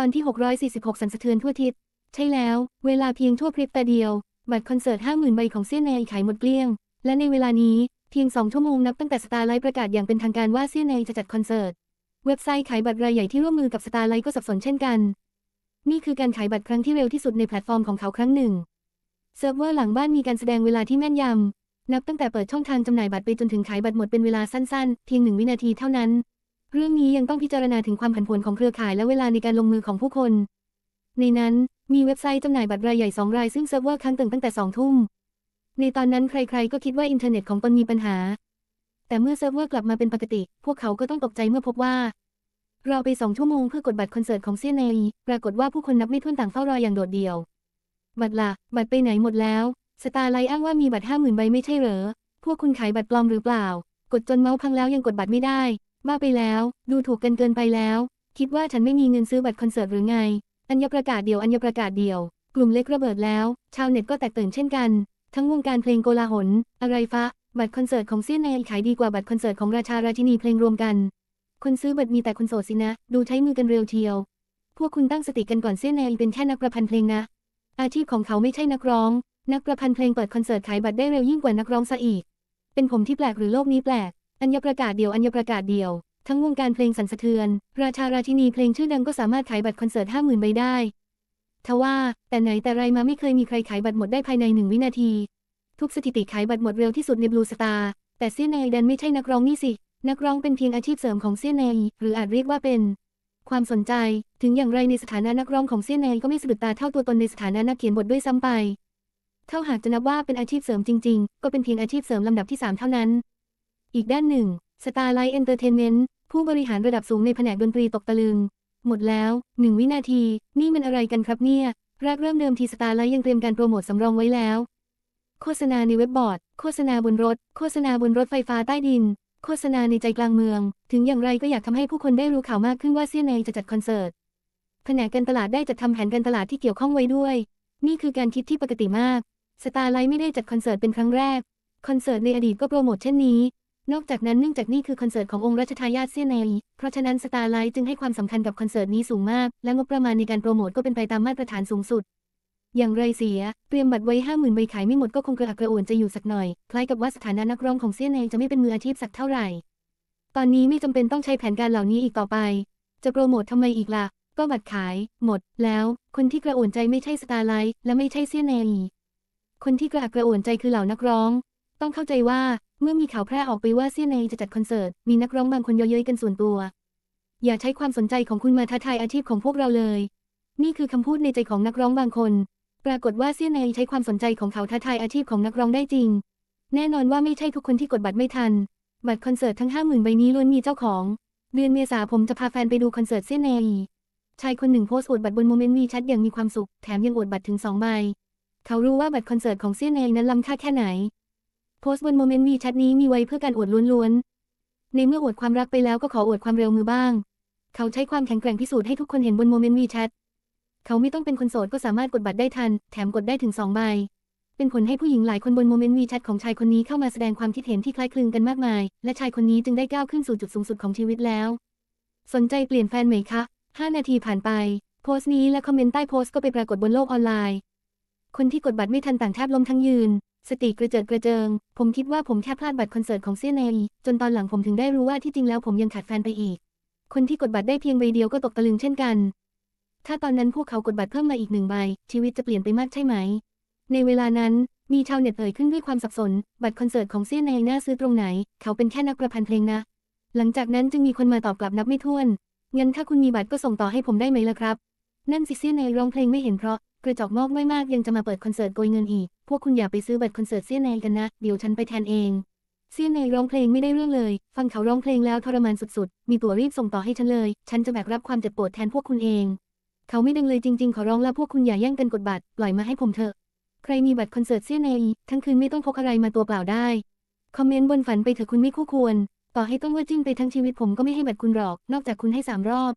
ตอนที่ 646 สันสะเทือนทั่วทิศ ใช่แล้ว เวลาเพียงชั่วพริบตาเดียว บัตรคอนเสิร์ต 50,000 ใบของเซียนเนยขายหมดเกลี้ยง และในเวลานี้เพียง 2 ชั่วโมงนับตั้งแต่สตาร์ไลท์ประกาศอย่างเป็นทางการว่าเซียนเนจะจัดคอนเสิร์ต เว็บไซต์ขายบัตรรายใหญ่ที่ร่วมมือกับสตาร์ไลท์ก็สับสนเช่นกัน นี่คือการขายบัตรครั้งที่เร็วที่สุดในแพลตฟอร์มของเขาครั้งหนึ่ง เซิร์ฟเวอร์หลังบ้านมีการแสดงเวลาที่แม่นยำนับตั้งแต่เปิดช่องทางจำหน่ายบัตรไปจนถึงขายบัตรหมดเป็นเวลาสั้นๆ เพียงหนึ่งวินาทีเท่านั้น เรื่องนี้ยังต้องพิจารณาถึงความผันผวนของเครือข่ายและเวลาในการลงมือของผู้คน ในนั้นมีเว็บไซต์จำหน่ายบัตรรายใหญ่สองรายซึ่งเซิร์ฟเวอร์ค้างตึงตั้งแต่สองทุ่ม ในตอนนั้นใครๆ ก็คิดว่าอินเทอร์เน็ตของตนมีปัญหา แต่เมื่อเซิร์ฟเวอร์กลับมาเป็นปกติ พวกเขาก็ต้องตกใจเมื่อพบว่า เราไปสองชั่วโมงเพื่อกดบัตรคอนเสิร์ตของเซียนเนยปรากฏว่าผู้คนนับไม่ถ้วนต่างเฝ้ารออย่างโดดเดี่ยว บัตรละบัตรไปไหนหมดแล้ว สตาร์ไลท์อ้างว่ามีบัตรห้าหมื่นใบไม่ใช่เหรอ พวกคุณขายบัตรปลอมหรือเปล่า กดจนเมาส์พังแล้วยังกดบัตรไม่ได้ บ้าไปแล้ว ดูถูกกันเกินไปแล้ว คิดว่าฉันไม่มีเงินซื้อบัตรคอนเสิร์ตหรือไง อัญญประกาศเดียวอัญญประกาศเดียว กลุ่มเล็กระเบิดแล้ว ชาวเน็ตก็แตกตื่นเช่นกัน ทั้งวงการเพลงโกลาหล อะไรฟะ บัตรคอนเสิร์ตของเซียนเนขายดีกว่าบัตรคอนเสิร์ตของราชาราชินีเพลงรวมกัน คนซื้อบัตรมีแต่คนโสดสินะ ดูใช้มือกันเร็วเทียว พวกคุณตั้งสติกันก่อนเซียนเนเป็นแค่นักประพันธ์เพลงนะ อาชีพของเขาไม่ใช่นักร้อง นักประพันธ์เพลงเปิดคอนเสิร์ตขายบัตรได้เร็วยิ่งกว่านักร้องซะอีก เป็นผมที่แปลกหรือโลกนี้แปลก อัญญประกาศเดียวอัญญประกาศเดียว ทั้งวงการเพลงสั่นสะเทือน ราชาราชินีเพลงชื่อดังก็สามารถขายบัตรคอนเสิร์ตห้าหมื่นใบได้ ทว่า แต่ไหนแต่ไรมาไม่เคยมีใครขายบัตรหมดได้ภายในหนึ่งวินาที ทุกสถิติขายบัตรหมดเร็วที่สุดในบลูสตาร์แต่เซียนเนยดันไม่ใช่นักร้องนี่สิ นักร้องเป็นเพียงอาชีพเสริมของเซียนเนยหรืออาจเรียกว่าเป็น ความสนใจ ถึงอย่างไรในสถานะนักร้องของเซียนเนยก็ไม่สะดุดตาเท่าตัวตนในสถานะนักเขียนบทด้วยซ้ำไปเท่าหากจะนับว่าเป็นอาชีพเสริมจริง ๆ ก็เป็นเพียงอาชีพเสริมลำดับที่ 3 เท่านั้น อีกด้านหนึ่ง Starlight Entertainment ผู้บริหารระดับสูงในแผนกดนตรีตกตะลึง หมดแล้วหนึ่งวินาที นี่มันอะไรกันครับเนี่ยแรกเริ่มเดิมที Starlight ยังเตรียมการโปรโมทสำรองไว้แล้ว โฆษณาในเว็บบอร์ด โฆษณาบนรถ โฆษณาบนรถไฟฟ้าใต้ดิน โฆษณาในใจกลางเมือง ถึงอย่างไรก็อยากทำให้ผู้คนได้รู้ข่าวมากขึ้นว่าเซียนเนจะจัดคอนเสิร์ต แผนกการตลาดได้จัดทำแผนการตลาดที่เกี่ยวข้องไว้ด้วย นี่คือการคิดที่ปกติมาก สตาร์ไลท์ไม่ได้จัดคอนเสิร์ตเป็นครั้งแรก คอนเสิร์ตในอดีตก็โปรโมทเช่นนี้ นอกจากนั้นเนื่องจากนี่คือคอนเสิร์ตขององค์รัชทายาทเซียนเนเพราะฉะนั้นสตาร์ไลท์จึงให้ความสำคัญกับคอนเสิร์ตนี้สูงมาก และงบประมาณในการโปรโมทก็เป็นไปตามมาตรฐานสูงสุด อย่างไรเสีย เตรียมบัตรไว้ห้าหมื่นใบขายไม่หมดก็คงกระอักกระอ่วนจะอยู่สักหน่อย คล้ายกับว่าสถานะนักร้องของเซียนเนจะไม่เป็นมืออาชีพสักเท่าไหร่ ตอนนี้ไม่จำเป็นต้องใช้แผนการเหล่านี้อีกต่อไป จะโปรโมททำไมอีกล่ะ ก็บัตรขาย หมด แล้ว คนที่กระอ่วนใจไม่ใช่สตาร์ไลท์และไม่ใช่เซียนเนคนที่กระอักกระอ่วนใจคือเหล่านักร้อง ต้องเข้าใจว่า เมื่อมีข่าวแพร่ออกไปว่าเซียนเนยจะจัดคอนเสิร์ต มีนักร้องบางคนเยอะเย้ยกันส่วนตัว อย่าใช้ความสนใจของคุณมาท้าทายอาชีพของพวกเราเลย นี่คือคำพูดในใจของนักร้องบางคน ปรากฏว่าเซียนเนยใช้ความสนใจของเขาท้าทายอาชีพของนักร้องได้จริง แน่นอนว่าไม่ใช่ทุกคนที่กดบัตรไม่ทัน บัตรคอนเสิร์ตทั้งห้าหมื่นใบนี้ล้วนมีเจ้าของ เดือนเมษาผมจะพาแฟนไปดูคอนเสิร์ตเซียนเนยชายคนหนึ่งโพสต์อวดบัตรบนโมเมนต์วีแชัดอย่างมีความสุข แถมยังอวดบัตรถึงสองใบ เขารู้ว่าบัตรคอนเสิร์ตของเซียนเนยนั้นล้ำค่าแค่ไหน โพสต์บนโมเมนต์วีแชัดนี้มีไว้เพื่อการอวดล้วนๆ ในเมื่ออวดความรักไปแล้วก็ขออวดความเร็วมือบ้าง เขาใช้ความแข็งแกร่งพิสูจน์ให้ทุกคนเห็นบนโมเมนต์วีแชทเขาไม่ต้องเป็นคนโสดก็สามารถกดบัตรได้ทัน แถมกดได้ถึงสองใบ เป็นผลให้ผู้หญิงหลายคนบนโมเมนต์วีแชทของชายคนนี้เข้ามาแสดงความคิดเห็นที่คล้ายคลึงกันมากมาย และชายคนนี้จึงได้ก้าวขึ้นสู่จุดสูงสุดของชีวิตแล้ว สนใจเปลี่ยนแฟนไหมคะ 5 นาทีผ่านไป โพสต์นี้และคอมเมนต์ใต้โพสต์ก็ไปปรากฏบนโลกออนไลน์ คนที่กดบัตรไม่ทันต่างแทบล้มทั้งยืน สติกระเจิดกระเจิง ผมคิดว่าผมแค่พลาดบัตรคอนเสิร์ตของเซียนเนยจนตอนหลังผมถึงได้รู้ว่าที่จริงแล้วผมยังขาดแฟนไปอีก คนที่กดบัตรได้เพียงใบเดียวก็ตกตะลึงเช่นกัน ถ้าตอนนั้นพวกเขากดบัตรเพิ่มมาอีกหนึ่งใบ ชีวิตจะเปลี่ยนไปมากใช่ไหม ในเวลานั้น มีชาวเน็ตเอ่ยขึ้นด้วยความสับสน บัตรคอนเสิร์ตของเซียนเนยน่าซื้อตรงไหน เขาเป็นแค่นักประพันธ์เพลงนะ หลังจากนั้นจึงมีคนมาตอบกลับนับไม่ถ้วนงั้นถ้าคุณมีบัตรก็ส่งต่อให้ผมได้ไหมล่ะครับนั่นสิเซียนเนยร้องเพลงไม่เห็นเพราะ กระจอกงอกไม่มากยังจะมาเปิดคอนเสิร์ตโกยเงินอีก พวกคุณอย่าไปซื้อบัตรคอนเสิร์ตเซียนเนยกันนะ เดี๋ยวฉันไปแทนเองเซียนเนยร้องเพลงไม่ได้เรื่องเลย ฟังเขาร้องเพลงแล้วทรมานสุดๆ มีตั๋วรีบส่งต่อให้ฉันเลย ฉันจะแบกรับความเจ็บปวดแทนพวกคุณเอง เขาไม่ดังเลยจริง ๆ ขอร้องแล้วพวกคุณอย่าแย่งกันกดบัตร ปล่อยมาให้ผมเถอะ ใครมีบัตรคอนเสิร์ตเซียนเนยทั้งคืนไม่ต้องพกอะไรมาตัวเปล่าได้ คอมเมนต์บนฝันไปเถอะคุณไม่คู่ควร ต่อให้ต้องว่าจิ้นไปทั้งชีวิตผมก็ไม่ให้บัตรคุณหรอก นอกจากคุณให้สามรอบ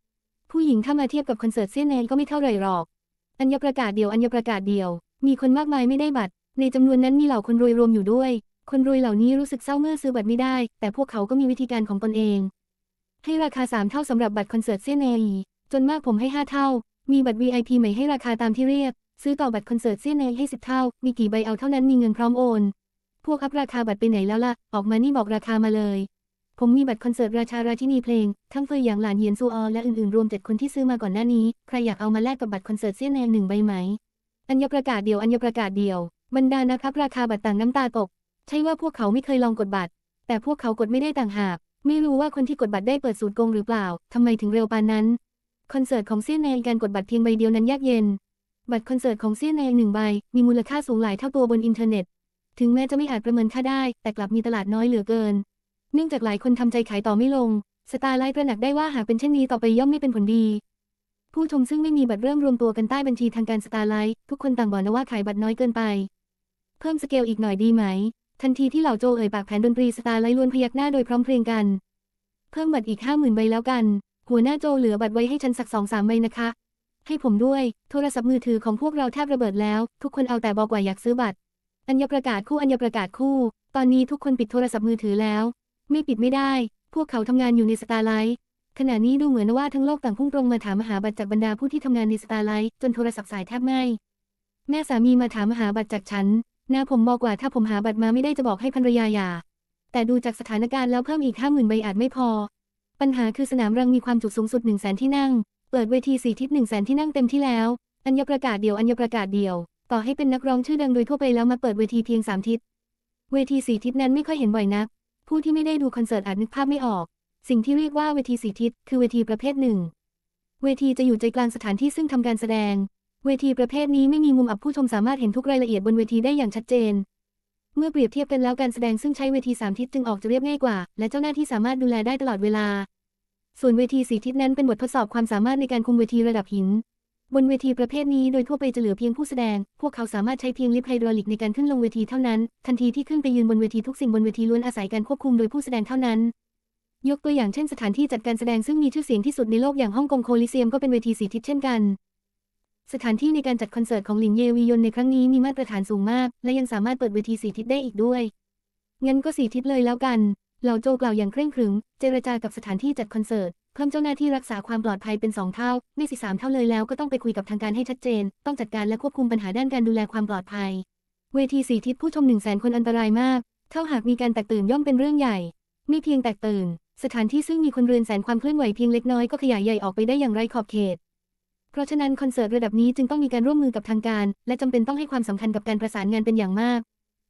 ผู้หญิงถ้ามาเทียบกับคอนเสิร์ตเซียนเนก็ไม่เท่าไหร่หรอก อัญญประกาศเดียวอัญญประกาศเดียว มีคนมากมายไม่ได้บัตร ในจำนวนนั้นมีเหล่าคนรวยรวมอยู่ด้วย คนรวยเหล่านี้รู้สึกเศร้าเมื่อซื้อบัตรไม่ได้ แต่พวกเขาก็มีวิธีการของตนเอง ให้ราคาสามเท่าสำหรับบัตรคอนเสิร์ตเซนเนยจนมากผมให้ห้าเท่า มีบัตร VIP ใหม่ให้ราคาตามที่เรียก ซื้อต่อบัตรคอนเสิร์ตเซี่ยนแนให้สิบเท่า มีกี่ใบเอาเท่านั้นมีเงินพร้อมโอน พวกอัพราคาบัตรไปไหนแล้วล่ะ ออกมานี่บอกราคามาเลย ผมมีบัตรคอนเสิร์ตราชาราชินีเพลง ทั้งเฟยหยางหลานเหยียนซูออและอื่นๆ รวมเจ็ดคนที่ซื้อมาก่อนหน้านี้ ใครอยากเอามาแลกกับบัตรคอนเสิร์ตเซียนแนหนึ่งใบไหม อัญประกาศเดียว อัญประกาศเดียว บรรดานักอัพราคาบัตรต่างน้ำตาตก ใช่ว่าพวกเขาไม่เคยลองกดบัตร แต่พวกเขากดไม่ได้ต่างหาก ไม่รู้ว่าคนที่กดบัตรได้เปิดสูตรโกงหรือเปล่าทำไมถึงเร็วปานนั้น คอนเสิร์ตของเซียนแนการกดบัตรเพียงใบเดียวนั้นยากเย็น บัตรคอนเสิร์ตของเซียนแนหนึ่งใบ มีมูลค่าสูงหลายเท่าตัวบนอินเทอร์เน็ต ถึงแม้จะไม่อาจประเมินค่าได้ แต่กลับมีตลาดน้อยเหลือเกิน เนื่องจากหลายคนทำใจขายต่อไม่ลง สตาร์ไลท์ตระหนักได้ว่าหากเป็นเช่นนี้ต่อไปย่อมไม่เป็นผลดี ผู้ชมซึ่งไม่มีบัตรเริ่มรวมตัวกันใต้บัญชีทางการสตาร์ไลท์ทุกคนต่างบอกนะว่าขายบัตรน้อยเกินไป เพิ่มสเกลอีกหน่อยดีไหม ทันทีที่เหล่าโจเอ่ยปากแผนดนตรีสตาร์ไลท์ล้วนพยักหน้าโดยพร้อมเพรียงกัน เพิ่มบัตรอีกห้าหมื่นใบแล้วกัน หัวหน้าโจเหลือบัตรไว้ให้ฉันสักสองสามใบนะคะ ให้ผมด้วย โทรศัพท์มือถือของพวกเราแทบระเบิดแล้ว ทุกคนเอาแต่บอกว่าอยากซื้อบัตร อัญญประกาศคู่อัญประกาศคู่ ตอนนี้ทุกคนปิดโทรศัพท์มือถือแล้ว ไม่ปิดไม่ได้ พวกเขาทำงานอยู่ในสตาร์ไลท์ขณะนี้ดูเหมือนว่าทั้งโลกต่างพุ่งตรงมาถามมหาบัตรจากบรรดาผู้ที่ทำงานในสตาร์ไลท์จนโทรศัพท์สายแทบไม้แม่สามีมาถามมหาบัตรจากฉันน้าผมบอกว่าถ้าผมหาบัตรมาไม่ได้จะบอกให้ภรรยาหย่า แต่ดูจากสถานการณ์แล้วเพิ่มอีกห้าหมื่นใบอาจไม่พอ ปัญหาคือสนามรังมีความจุสูงสุดหนึ่งแสนที่นั่ง เปิดเวทีสี่ทิศหนึ่งแสนที่นั่งเต็มที่แล้ว อัญญประกาศเดียวอัญประกาศเดียว ต่อให้เป็นนักร้องชื่อดังโดยทั่วไปแล้วมาเปิดเวทีเพียงสามทิศ เวทีสี่ทิศนั้นไม่ค่อยเห็นบ่อยนัก ผู้ที่ไม่ได้ดูคอนเสิร์ตอาจนึกภาพไม่ออก สิ่งที่เรียกว่าเวทีสีทิศคือเวทีประเภทหนึ่ง เวทีจะอยู่ใจกลางสถานที่ซึ่งทำการแสดง เวทีประเภทนี้ไม่มีมุมอับผู้ชมสามารถเห็นทุกรายละเอียดบนเวทีได้อย่างชัดเจน เมื่อเปรียบเทียบกันแล้วการแสดงซึ่งใช้เวทีสามทิศจึงออกจะเรียบง่ายกว่า และเจ้าหน้าที่สามารถดูแลได้ตลอดเวลา ส่วนเวทีสีทิศนั้นเป็นบททดสอบความสามารถในการคุมเวทีระดับหิน บนเวทีประเภทนี้โดยทั่วไปจะเหลือเพียงผู้แสดง พวกเขาสามารถใช้เพียงลิฟต์ไฮดรอลิกในการขึ้นลงเวทีเท่านั้น ทันทีที่ขึ้นไปยืนบนเวทีทุกสิ่งบนเวทีล้วนอาศัยการควบคุมโดยผู้แสดงเท่านั้น ยกตัวอย่างเช่นสถานที่จัดการแสดงซึ่งมีชื่อเสียงที่สุดในโลกอย่างฮ่องกงโคลิเซียมก็เป็นเวทีสีทิศเช่นกัน สถานที่ในการจัดคอนเสิร์ตของหลินเยวียนในครั้งนี้มีมาตรฐานสูงมาก และยังสามารถเปิดเวทีสีทิศได้อีกด้วยงั้นก็สีทิศเลยแล้วกันเหล่าโจกล่าวอย่างเคร่งครึมเจรจากับสถานที่จัดคอนเสิร์ต เพิ่มเจ้าหน้าที่รักษาความปลอดภัยเป็นสองเท่า ไม่สิสามเท่าเลยแล้วก็ต้องไปคุยกับทางการให้ชัดเจน ต้องจัดการและควบคุมปัญหาด้านการดูแลความปลอดภัย เวทีสีทิศผู้ชมหนึ่งแสนคนอันตรายมาก เท่าหากมีการแตกตื่นย่อมเป็นเรื่องใหญ่ ไม่เพียงแตกตื่น สถานที่ซึ่งมีคนเรือนแสนความเคลื่อนไหวเพียงเล็กน้อยก็ขยายใหญ่ออกไปได้อย่างไรขอบเขต เพราะฉะนั้นคอนเสิร์ตระดับนี้จึงต้องมีการร่วมมือกับทางการ และจำเป็นต้องให้ความสำคัญกับการประสานงานเป็นอย่างมาก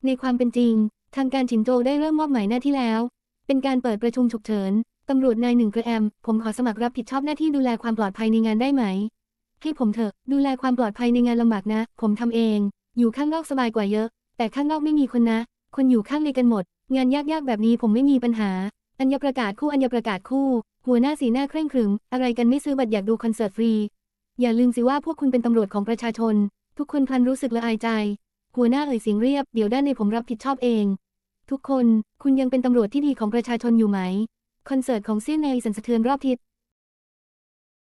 ในความเป็นจริง ทางการฉินโจได้เริ่มมอบหมายหน้าที่แล้ว เป็นการเปิดประชุมฉุกเฉิน ตำรวจนายหนึ่งกระแอม ผมขอสมัครรับผิดชอบหน้าที่ดูแลความปลอดภัยในงานได้ไหม ให้ผมเถอะ ดูแลความปลอดภัยในงานลำบากนะ ผมทำเอง อยู่ข้างนอกสบายกว่าเยอะ แต่ข้างนอกไม่มีคนนะ คนอยู่ข้างในกันหมด งานยากๆแบบนี้ผมไม่มีปัญหา อัญประกาศคู่อัญประกาศคู่ หัวหน้าสีหน้าเคร่งครึม อะไรกันไม่ซื้อบัตรอยากดูคอนเสิร์ตฟรี อย่าลืมสิว่าพวกคุณเป็นตำรวจของประชาชน ทุกคนพลันรู้สึกละอายใจ หัวหน้าเอ่ยเสียงเรียบ เดี๋ยวด้านในผมรับผิดชอบเอง ทุกคน คุณยังเป็นตำรวจที่ดีของประชาชนอยู่ไหม คอนเสิร์ตของเซี่ยนในสั่นสะเทือนรอบทิศ